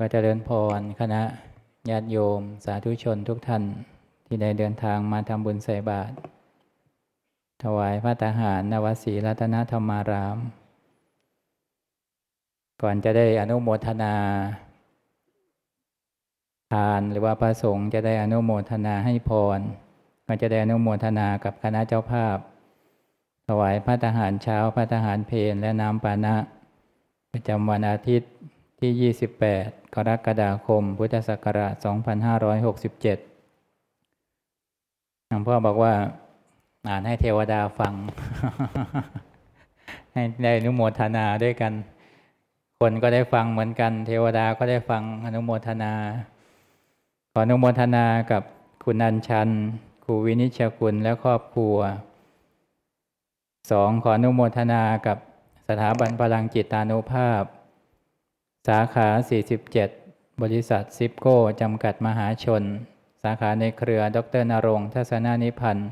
ก็เจะเดินพรคณะญาติโยม สาธุชนทุกท่านที่ได้เดินทางมาทำบุญใส่บาตรถวายพระตาหารนวสีรัตนธรรมาราม ก่อนจะได้อนุโมทนาทานหรือว่าพระสงฆ์จะได้อนุโมทนาให้พร ก็จะได้อนุโมทนากับคณะเจ้าภาพ ถวายพระตาหารเช้าพระตาหารเพลและน้ำปานะประจำวันอาทิตย์ที่ 28 กรกฎาคม พุทธศักราช 2567 หลวงพ่อบอกว่าอ่านให้เทวดาฟัง ให้ได้อนุโมทนาด้วยกัน คนก็ได้ฟังเหมือนกัน เทวดาก็ได้ฟังอนุโมทนา ขออนุโมทนากับคุณอัญชันครูวินิชกุลและครอบครัวสองขออนุโมทนากับสถาบันพลังจิตานุภาพ สาขา 47 บริษัทซิปโก้ จำกัดมหาชน สาขาในเครือ ดรนรงค์ทัศนานิพันธ์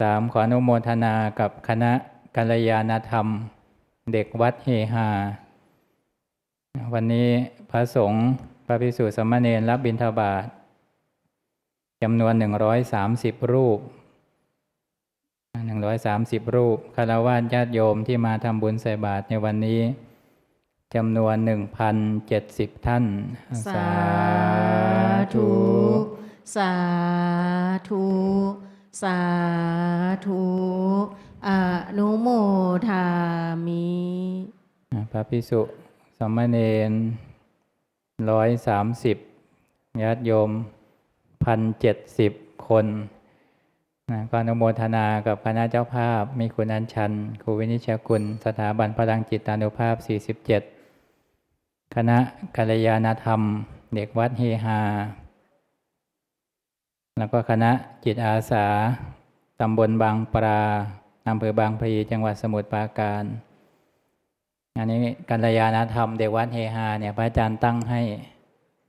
สามขออนุโมทนากับคณะกัลยาณธรรม เด็กวัดเฮฮา วันนี้พระสงฆ์พระภิกษุสมเณรรับบิณฑบาตจำนวน 130 รูป 130 รูปคารวะญาติโยมที่มาทำบุญใส่บาตรในวันนี้ จำนวน1,070ท่าน สาธุ สาธุ สาธุอนุโมทามิพระภิกษุสามเณรร้อยสามสิบญาติโยมพันเจ็ดสิบคนนะก็อนุโมทนากับคณะเจ้าภาพ มีคุณอัญชันครูวินิชกุล สถาบันพลังจิตานุภาพ 47 คณะกัลยาณธรรม เด็กวัดเฮฮา แล้วก็คณะจิตอาสาตำบลบางปลาอำเภอบางพลีจังหวัดสมุทรปราการอันนี้กัลยาณธรรมเด็กวัดเฮฮาเนี่ยพระอาจารย์ตั้งให้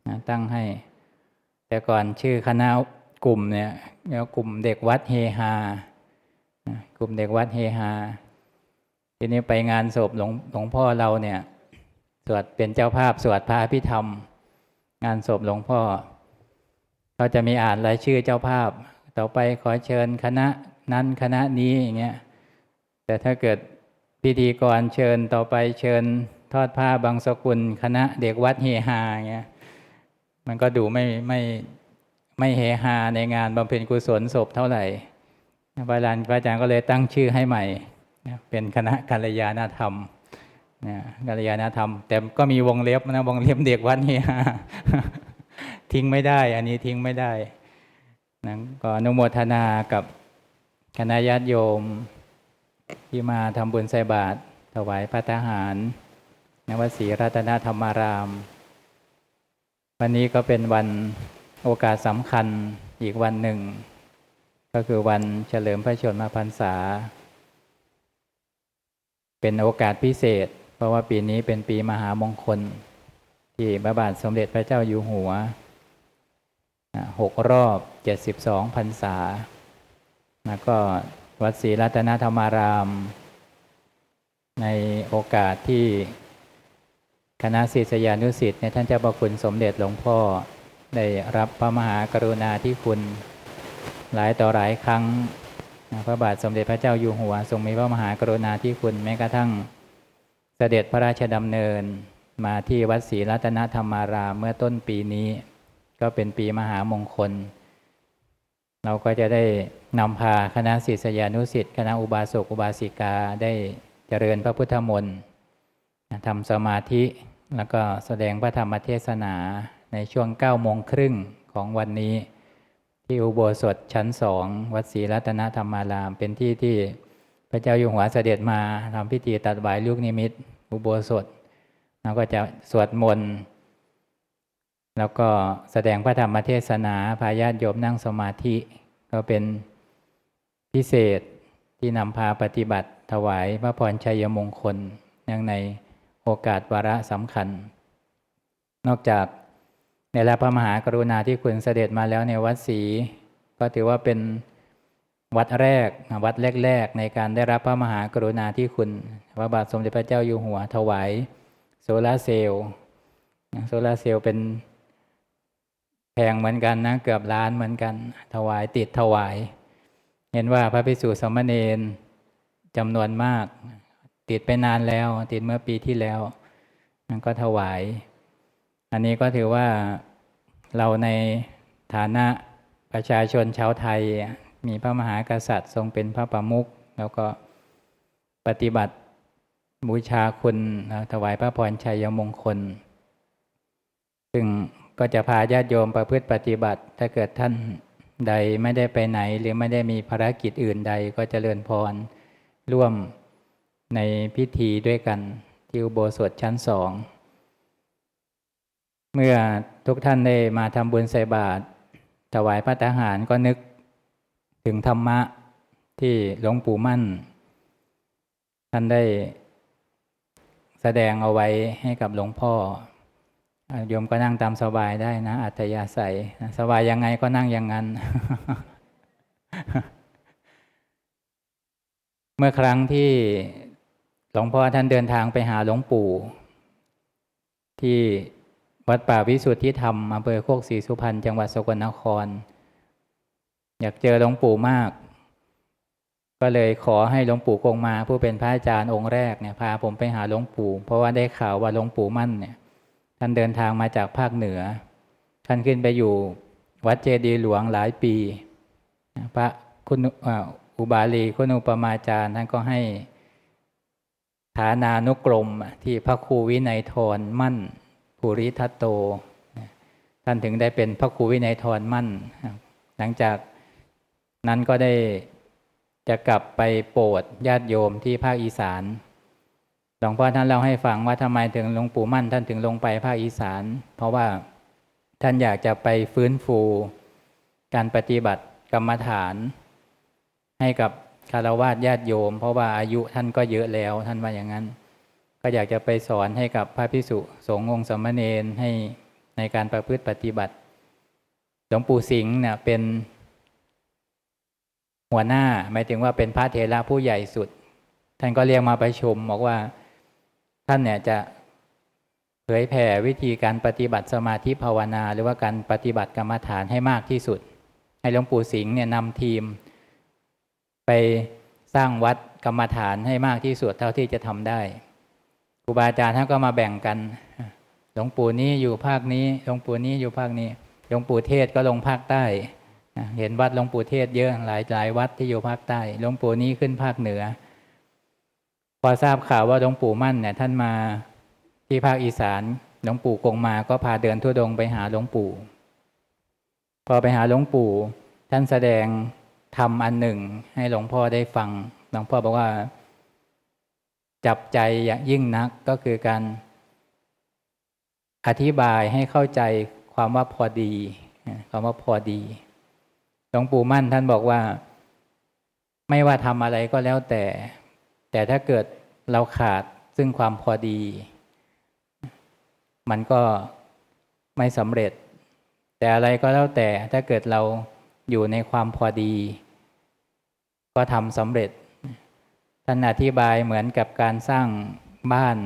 นะตั้งให้ แต่ก่อนชื่อคณะกลุ่มเนี่ยเรียกว่ากลุ่มเด็กวัดเฮฮากลุ่มเด็กวัดเฮฮาทีนี้ไปงานศพหลวงหลวงพ่อเราเนี่ย สวดเป็นเจ้าภาพสวดพระอภิธรรม งานศพหลวงพ่อเขาจะมีอ่านรายชื่อเจ้าภาพ ต่อไปขอเชิญคณะนั้นคณะนี้อย่างเงี้ยแต่ถ้าเกิดพิธีกรเชิญต่อไปเชิญทอดผ้าบางสกุล คณะเด็กวัดเฮฮาอย่างเงี้ยมันก็ดูไม่ไม่ไม่เฮฮาในงานบำเพ็ญกุศลศพเท่าไหร่พระอาจารย์พระอาจารย์ก็เลยตั้งชื่อให้ใหม่ เป็นคณะกัลยาณธรรม นะกัลยาณธรรม แต่ก็มีวงเล็บนะวงเล็บเด็กวัดเฮฮาทิ้งไม่ได้ อันนี้ทิ้งไม่ได้นะก็อนุโมทนากับคณะญาติโยม ที่มาทำบุญใส่บาตรถวายพระทหารนวสีรัตนธรรมาราม วันนี้ก็เป็นวันโอกาสสำคัญอีกวันหนึ่ง ก็คือวันเฉลิมพระชนมพรรษา เป็นโอกาสพิเศษ ราะว่าปีนี้เป็นปีมหามงคล ที่พระบาทสมเด็จพระเจ้าอยู่หัวหกรอบ72พรรษา แล้วก็วัดศรีรัตนธรรมาราม ในโอกาสที่คณะศิษยานุศิษย์ในท่านเจ้าประคุณสมเด็จหลวงพ่อได้รับพระมหากรุณาธิคุณ หลายต่อหลายครั้ง พระบาทสมเด็จพระเจ้าอยู่หัว ทรงมีพระมหากรุณาธิคุณแม้กระทั่ง ด็จพระราชดำเนินมาที่วัดศรีรัตนธรรมารามเมื่อต้นปีนี้ ก็เป็นปีมหามงคล เราก็จะได้นำพาคณะศิษยานุศิษย์คณะอุบาสกอุบาสิกาได้เจริญพระพุทธมนต์ทำสมาธิแล้วก็แสดงพระธรรมเทศนาในช่วง9โมงครึ่งของวันนี้ ที่อุโบสถชั้นสองวัดศรีรัตนธรรมาราม เป็นที่ที่พระเจ้าอยู่หัวเสด็จมาทำพิธีตัดบายลูกนิมิต อุโบสถแล้วก็จะสวดมนต์แล้วก็แสดงพระธรรมเทศนาพาญาติโยมนั่งสมาธิ ก็เป็นพิเศษที่นำพาปฏิบัติถวายพระพรชัยมงคลเนื่องในโอกาสวาระสำคัญ นอกจากในรับพระมหากรุณาที่คุณเสด็จมาแล้วในวัดศรีก็ถือว่าเป็น วัดแรกวัดแรก ๆ ในการได้รับพระมหากรุณาที่คุณพระบาทสมเด็จพระเจ้าอยู่หัวถวายโซลาร์เซลล์โซลาร์เซลล์เป็นแพงเหมือนกันนะเกือบล้านเหมือนกัน ถวายติดถวาย เห็นว่าพระภิกษุสมเณรจำนวนมาก ติดไปนานแล้ว ติดเมื่อปีที่แล้วมันก็ถวาย อันนี้ก็ถือว่าเราในฐานะประชาชนชาวไทย มีพระมหากษัตริย์ทรงเป็นพระประมุขแล้วก็ปฏิบัติบูชาคุณถวายพระพรชัยมงคล ซึ่งก็จะพาญาติโยมประพฤติปฏิบัติ ถ้าเกิดท่านใดไม่ได้ไปไหน หรือไม่ได้มีภารกิจอื่นใดก็จเจริญพรร่วมในพิธีด้วยกัน ที่อุโบสถชั้นสอง เมื่อทุกท่านได้มาทำบุญใส่บาตรถวายพระทหารก็นึก ถึงธรรมะที่หลวงปู่มั่น ท่านได้แสดงเอาไว้ให้กับหลวงพ่อโยมก็นั่งตามสบายได้นะ อัตยาศัยสบายยังไงก็นั่งอย่างนั้น เมื่อครั้งที่หลวงพ่อท่านเดินทางไปหาหลวงปู่ ที่วัดป่าวิสุทธิธรรมอำเภอโคกศรีสุพรรณจังหวัดสกลนคร อยากเจอหลวงปู่มาก ก็เลยขอให้หลวงปู่คงมา ผู้เป็นพระอาจารย์องค์แรกเนี่ยพาผมไปหาหลวงปู่ เพราะว่าได้ข่าวว่าหลวงปู่มั่นเนี่ย ท่านเดินทางมาจากภาคเหนือ ท่านขึ้นไปอยู่วัดเจดีหลวงหลายปี พระคุณอุบาลีคุณอุปมาจารย์ท่านก็ให้ฐานานุกรมที่พระครูวินัยทรมั่นภูริทัตโต ท่านถึงได้เป็นพระครูวินัยทรมั่น หลังจาก นั้นก็ได้จะกลับไปโปรดญาติโยมที่ภาคอีสานหลวงพ่อท่านเล่าให้ฟังว่าทำไมถึงหลวงปู่มั่นท่านถึงลงไปภาคอีสาน เพราะว่าท่านอยากจะไปฟื้นฟู การปฏิบัติกรรมฐาน ให้กับคารวะญาติโยม เพราะว่าอายุท่านก็เยอะแล้วท่านว่าอย่างนั้น ก็อยากจะไปสอนให้กับพระพิสุสงฆ์องค์สมณเณรให้ในการประพฤติปฏิบัติหลวงปู่สิงห์เนี่ยเป็น หัวหน้าหมายถึงว่าเป็นพระเถระผู้ใหญ่สุด ท่านก็เรียกมาประชุมบอกว่าท่านเนี่ยจะเผยแผ่วิธีการปฏิบัติสมาธิภาวนา หรือว่าการปฏิบัติกรรมฐานให้มากที่สุด ให้หลวงปู่สิงห์เนี่ยนำทีม ไปสร้างวัดกรรมฐานให้มากที่สุดเท่าที่จะทำได้ครูบาอาจารย์ท่านก็มาแบ่งกันหลวงปู่นี้อยู่ภาคนี้หลวงปู่นี้อยู่ภาคนี้หลวงปู่เทศก็ลงภาคใต้ เห็นวัดหลวงปู่เทศเยอะหลายหลายวัดที่อยู่ภาคใต้หลวงปู่นี้ขึ้นภาคเหนือ พอทราบข่าวว่าหลวงปู่มั่นเนี่ยท่านมาที่ภาคอีสานหลวงปู่กงมาก็พาเดินทุดงไปหาหลวงปู่ พอไปหาหลวงปู่ ท่านแสดงทำอันหนึ่ง ให้หลวงพ่อได้ฟังหลวงพ่อบอกว่า จับใจอย่างยิ่งนักก็คือการอธิบายให้เข้าใจความว่าพอดีความว่าพอดี หลวงปู่มั่นท่านบอกว่า ไม่ว่าทำอะไรก็แล้วแต่ แต่ถ้าเกิดเราขาดซึ่งความพอดี มันก็ไม่สำเร็จ แต่อะไรก็แล้วแต่ถ้าเกิดเราอยู่ในความพอดี ก็ทำสำเร็จท่านอธิบายเหมือนกับการสร้างบ้าน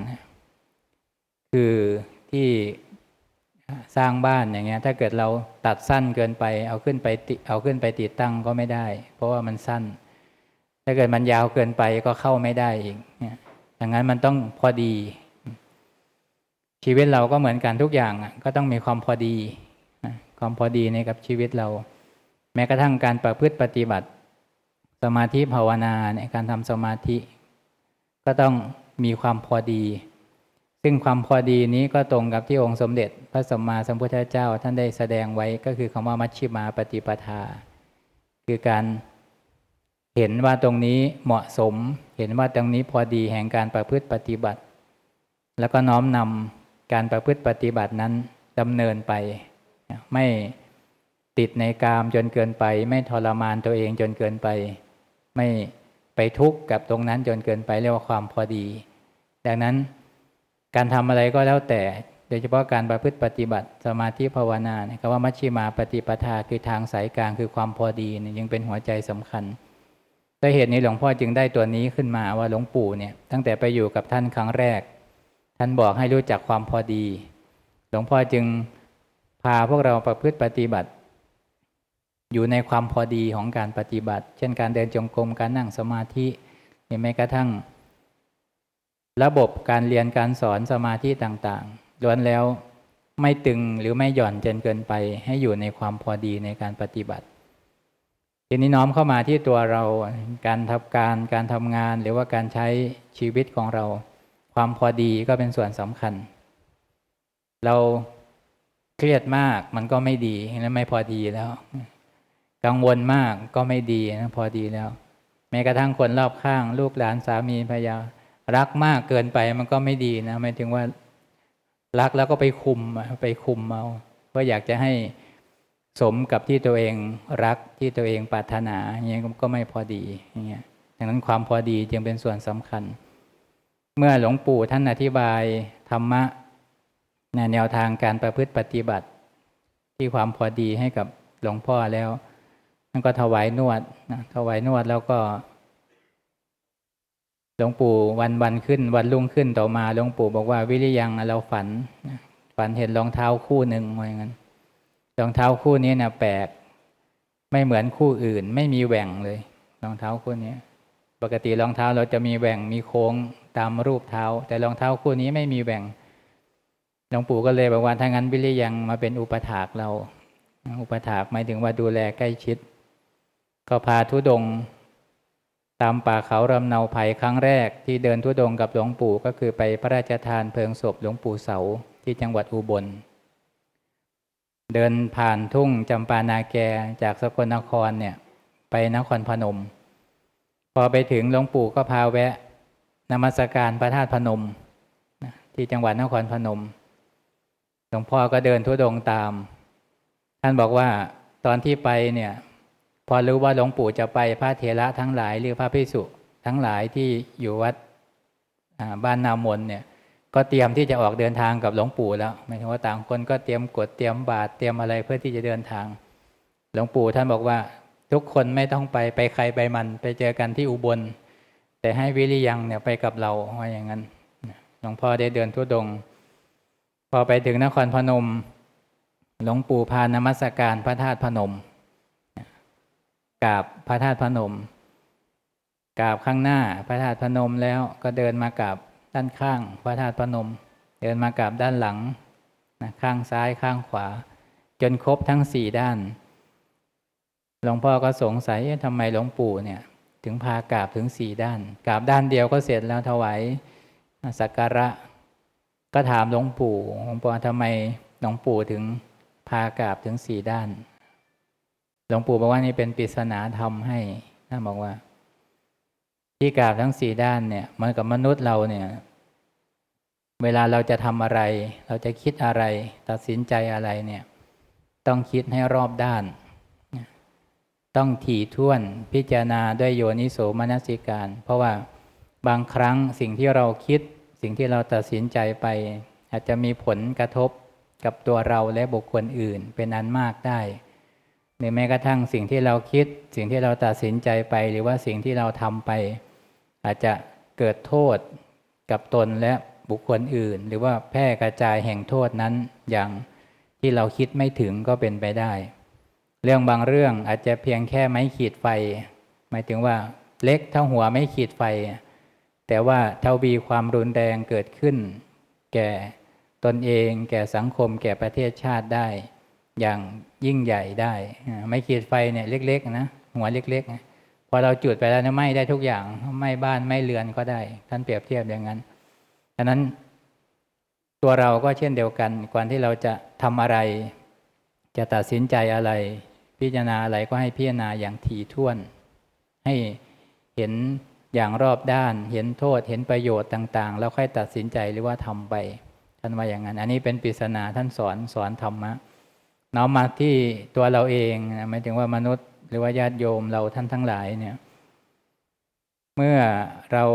คือที่ สร้างบ้านอย่างเงี้ย ถ้าเกิดเราตัดสั้นเกินไป เอาขึ้นไปติเอาขึ้นไปติดตั้งก็ไม่ได้ เพราะว่ามันสั้น ถ้าเกิดมันยาวเกินไปก็เข้าไม่ได้อีกเนี่ยดังนั้นมันต้องพอดี ชีวิตเราก็เหมือนกันทุกอย่างก็ต้องมีความพอดีความพอดีในกับชีวิตเรา แม้กระทั่งการประพฤติปฏิบัติ สมาธิภาวนาเนี่ยการทำสมาธิ ก็ต้องมีความพอดี ซึ่งความพอดีนี้ก็ตรงกับที่องค์สมเด็จ พระสัมมาสัมพุทธเจ้า ท่านได้แสดงไว้ก็คือคำว่ามัชฌิมาปฏิปทา คือการเห็นว่าตรงนี้เหมาะสม เห็นว่าตรงนี้พอดีแห่งการประพฤติปฏิบัติ แล้วก็น้อมนำการประพฤติปฏิบัตินั้นดำเนินไป ไม่ติดในกามจนเกินไป ไม่ทรมานตัวเองจนเกินไป ไม่ไปทุกข์กับตรงนั้นจนเกินไปเรียกว่าความพอดี ดังนั้น การทำอะไรก็แล้วแต่ โดยเฉพาะการประพฤติปฏิบัติสมาธิภาวนาเนี่ยคำว่ามัชฌิมาปฏิปทาคือทางสายกลางคือความพอดีเนี่ยยังเป็นหัวใจสำคัญด้วยเหตุนี้หลวงพ่อจึงได้ตัวนี้ขึ้นมาว่าหลวงปู่เนี่ยตั้งแต่ไปอยู่กับท่านครั้งแรก ท่านบอกให้รู้จักความพอดี หลวงพ่อจึงพาพวกเราประพฤติปฏิบัติ อยู่ในความพอดีของการปฏิบัติ เช่นการเดินจงกรมการนั่งสมาธิหรือแม้กระทั่ง ระบบการเรียนการสอนสมาธิต่างๆล้วนแล้วไม่ตึงหรือไม่หย่อนจนเกินไป ให้อยู่ในความพอดีในการปฏิบัติ ทีนี้น้อมเข้ามาที่ตัวเราการทำการการทำงาน หรือว่าการใช้ชีวิตของเรา ความพอดีก็เป็นส่วนสำคัญ เราเครียดมากมันก็ไม่ดีแล้วไม่พอดีแล้ว กังวลมากก็ไม่ดีนะพอดีแล้ว แม้กระทั่งคนรอบข้าง ลูกหลานสามีภรรยา รักมากเกินไปมันก็ไม่ดีนะหมายถึงว่า รักแล้วก็ไปคุมไปคุมเอาเพราะอยากจะให้สมกับที่ตัวเองรักที่ตัวเองปรารถนาอย่างเงี้ยก็ไม่พอดีอย่างเงี้ยดังนั้นความพอดีจึงเป็นส่วนสำคัญ เมื่อหลวงปู่ท่านอธิบายธรรมะแนวทางการประพฤติปฏิบัติ ที่ความพอดีให้กับหลวงพ่อแล้วท่นก็ถวายนวดนะถวายนวดแล้วก็ หลวงปู่วันวันขึ้นวันรุ่งขึ้นต่อมาหลวงปู่บอกว่าวิริยังเราฝัน ฝันเห็นรองเท้าคู่หนึ่งว่าอย่างนั้นรองเท้าคู่นี้นะแปลกไม่เหมือนคู่อื่น ไม่มีแหว่งเลย รองเท้าคู่นี้ปกติรองเท้าเราจะมีแหว่งมีโค้งตามรูปเท้า แต่รองเท้าคู่นี้ไม่มีแหว่งหลวงปู่ก็เลยบอกว่าถ้างั้นวิริยังมาเป็นอุปถากเรา อุปถากหมายถึงว่าดูแลใกล้ชิด ก็พาทุดง ตามป่าเขาลำเนาไผ่ครั้งแรกที่เดินทุดงกับหลวงปู่ก็คือไปพระราชทานเพลิงศพหลวงปู่เสาที่จังหวัดอุบล เดินผ่านทุ่งจำปานาแกจากสกลนครเนี่ยไปนครพนม พอไปถึงหลวงปู่ก็พาแวะนมัสการพระธาตุพนมที่จังหวัดนครพนมหลวงพ่อก็เดินทุดงตาม ท่านบอกว่าตอนที่ไปเนี่ย พอรู้ว่าหลวงปู่จะไปพระเถระทั้งหลาย หรือพระภิกษุทั้งหลายที่อยู่วัดบ้านนามนเนี่ย ก็เตรียมที่จะออกเดินทางกับหลวงปู่แล้วหมายถึงว่าต่างคนก็เตรียมกดเตรียมบาตรเตรียมอะไรเพื่อที่จะเดินทาง หลวงปู่ท่านบอกว่า ทุกคนไม่ต้องไปไปใครไปมัน ไปเจอกันที่อุบล แต่ให้วิริยังเนี่ยไปกับเราว่าอย่างนั้นหลวงพ่อได้เดินทุดง พอไปถึงนครพนม หลวงปู่พานมัสการพระธาตุพนม กราบพระธาตุพนมกราบข้างหน้าพระธาตุพนมแล้วก็เดินมากราบด้านข้างพระธาตุพนม เดินมากราบด้านหลังนะข้างซ้ายข้างขวา จนครบทั้งสี่ด้าน หลวงพ่อก็สงสัยทำไมหลวงปู่เนี่ย ถึงพากราบถึงสี่ด้านกราบด้านเดียวก็เสร็จแล้วถวายสักการะ ก็ถามหลวงปู่หลวงปู่ทำไมหลวงปู่ถึงพากราบถึงสี่ด้าน หลวงปู่บอกว่านี่เป็นปริศนาธรรมให้ท่านบอกว่า ที่กราบทั้งสี่ด้านเนี่ยมันกับมนุษย์เราเนี่ย เวลาเราจะทำอะไร เราจะคิดอะไร ตัดสินใจอะไรเนี่ย ต้องคิดให้รอบด้าน ต้องถี่ถ้วนพิจารณาด้วยโยนิโสมนสิการ เพราะว่าบางครั้งสิ่งที่เราคิด สิ่งที่เราตัดสินใจไป อาจจะมีผลกระทบกับตัวเราและบุคคลอื่นเป็นอันมากได้ หรือแม้กระทั่งสิ่งที่เราคิด สิ่งที่เราตัดสินใจไป หรือว่าสิ่งที่เราทำไป อาจจะเกิดโทษกับตนและบุคคลอื่น หรือว่าแพร่กระจายแห่งโทษนั้นอย่างที่เราคิดไม่ถึงก็เป็นไปได้ เรื่องบางเรื่องอาจจะเพียงแค่ไม้ขีดไฟ หมายถึงว่าเล็กเท่าหัวไม้ขีดไฟ แต่ว่าเท่าวีความรุนแรงเกิดขึ้น แก่ตนเอง แก่สังคม แก่ประเทศชาติได้ อย่างยิ่งใหญ่ได้อ่าไม้ขีดไฟเนี่ยเล็กๆนะหัวเล็กๆนะพอเราจุดไปแล้วนี่ยไหม้ได้ทุกอย่างไหม้บ้านไหม้เรือนก็ได้ ท่านเปรียบเทียบอย่างนั้นดังนั้น ตัวเราก็เช่นเดียวกันก่อนที่เราจะทำอะไร จะตัดสินใจอะไร พิจารณาอะไรก็ให้พิจารณาอย่างถี่ถ้วน ให้เห็นอย่างรอบด้าน เห็นโทษ เห็นประโยชน์ต่าง ๆ แล้วค่อยตัดสินใจหรือว่าทำไปท่านว่าอย่างนั้น อันนี้เป็นปริศนาท่านสอนสอนธรรมะ น้อมมาที่ตัวเราเองนะหมายถึงว่ามนุษย์หรือว่าญาติโยมเราท่านทั้งหลายเนี่ย เมื่อเรา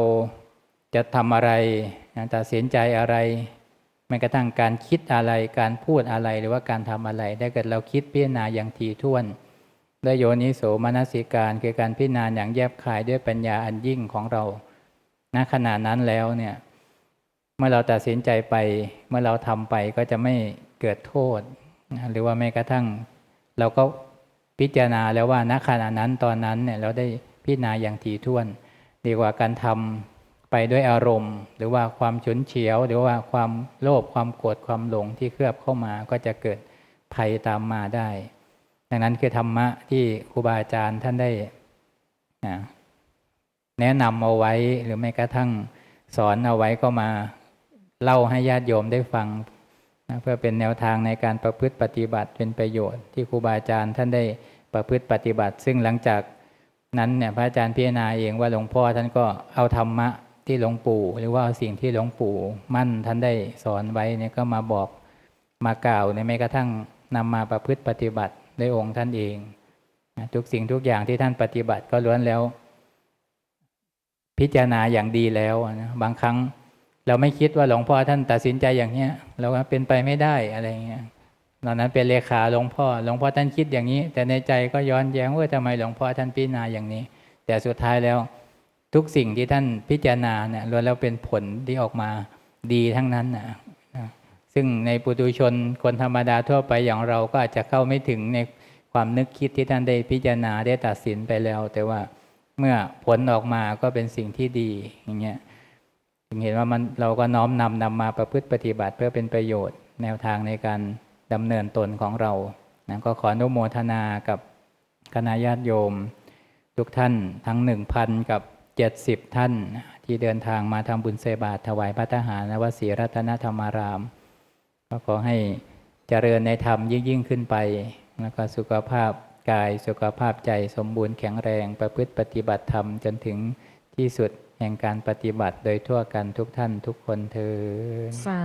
จะทำอะไรตัดสินใจอะไรแม้กระทั่งการคิดอะไรการพูดอะไรหรือว่าการทำอะไรถ้าเกิดเราคิดพิจารณาอย่างถี่ถ้วนได้โยนิโสมนสิการคือการพิจารณาอย่างแยบคายด้วยปัญญาอันยิ่งของเราณขณะนั้นแล้วเนี่ย เมื่อเราตัดสินใจไป เมื่อเราทำไปก็จะไม่เกิดโทษ หรือว่าแม้กระทั่ง เราก็พิจารณาแล้วว่าณขณะนั้นตอนนั้นเนี่ยเราได้พิจารณาอย่างถี่ถ้วน ดีกว่าการทำไปด้วยอารมณ์ หรือว่าความฉุนเฉียว หรือว่าความโลภความโกรธความหลงที่เคลือบเข้ามาก็จะเกิดภัยตามมาได้ ดังนั้นคือธรรมะที่ครูบาอาจารย์ท่านได้นแนะนำเอาไว้หรือแม้กระทั่งสอนเอาไว้ก็มาเล่าให้ญาติโยมได้ฟัง นะเพื่อเป็นแนวทางในการประพฤติปฏิบัติเป็นประโยชน์ ที่ครูบาอาจารย์ท่านได้ประพฤติปฏิบัติ ซึ่งหลังจากนั้นเนี่ยพระอาจารย์พิจารณาเองว่าหลวงพ่อท่านก็เอาธรรมะที่หลวงปู่ หรือว่าเอาสิ่งที่หลวงปู่มั่นท่านได้สอนไว้เนี่ยก็มาบอกมากล่าวในแม้กระทั่งนำมาประพฤติปฏิบัติด้วยองค์ท่านเองทุกสิ่งทุกอย่างที่ท่านปฏิบัติก็ล้วนแล้ว พิจารณาอย่างดีแล้วนะบางครั้ง เราไม่คิดว่าหลวงพ่อท่านตัดสินใจอย่างเนี้ยเราก็เป็นไปไม่ได้อะไรเงี้ยตอนนั้นเป็นเลขาหลวงพ่อหลวงพ่อท่านคิดอย่างนี้ แต่ในใจก็ย้อนแย้งว่าทำไมหลวงพ่อท่านพิจารณาอย่างนี้ แต่สุดท้ายแล้วทุกสิ่งที่ท่านพิจารณาเนี่ยล้วนแล้วเป็นผลที่ออกมาดีทั้งนั้นนะนะซึ่งในปุถุชนคนธรรมดาทั่วไปอย่างเราก็อาจจะเข้าไม่ถึงในความนึกคิดที่ท่านได้พิจารณาได้ตัดสินไปแล้ว แต่ว่าเมื่อผลออกมาก็เป็นสิ่งที่ดีอย่างเงี้ยึงเห็นว่ามันเราก็น้อมนำนำมาประพฤติปฏิบัติเพื่อเป็นประโยชน์แนวทางในการดำเนินตนของเรานะก็ขออนุโมทนากับคณะญาติโยม ทุกท่านทั้งหนึ่งพันกับเจ็ดสิบท่าน ที่เดินทางมาทำบุญเสบาตถวายพระทหารนวสีรัตนธรรมาราม ก็ขอให้เจริญในธรรมยิ่งยิ่งขึ้นไป แล้วก็สุขภาพกายสุขภาพใจสมบูรณ์แข็งแรงประพฤติปฏิบัติธรรมจนถึงที่สุด แห่งการปฏิบัติโดยทั่วกันทุกท่านทุกคนเธอสา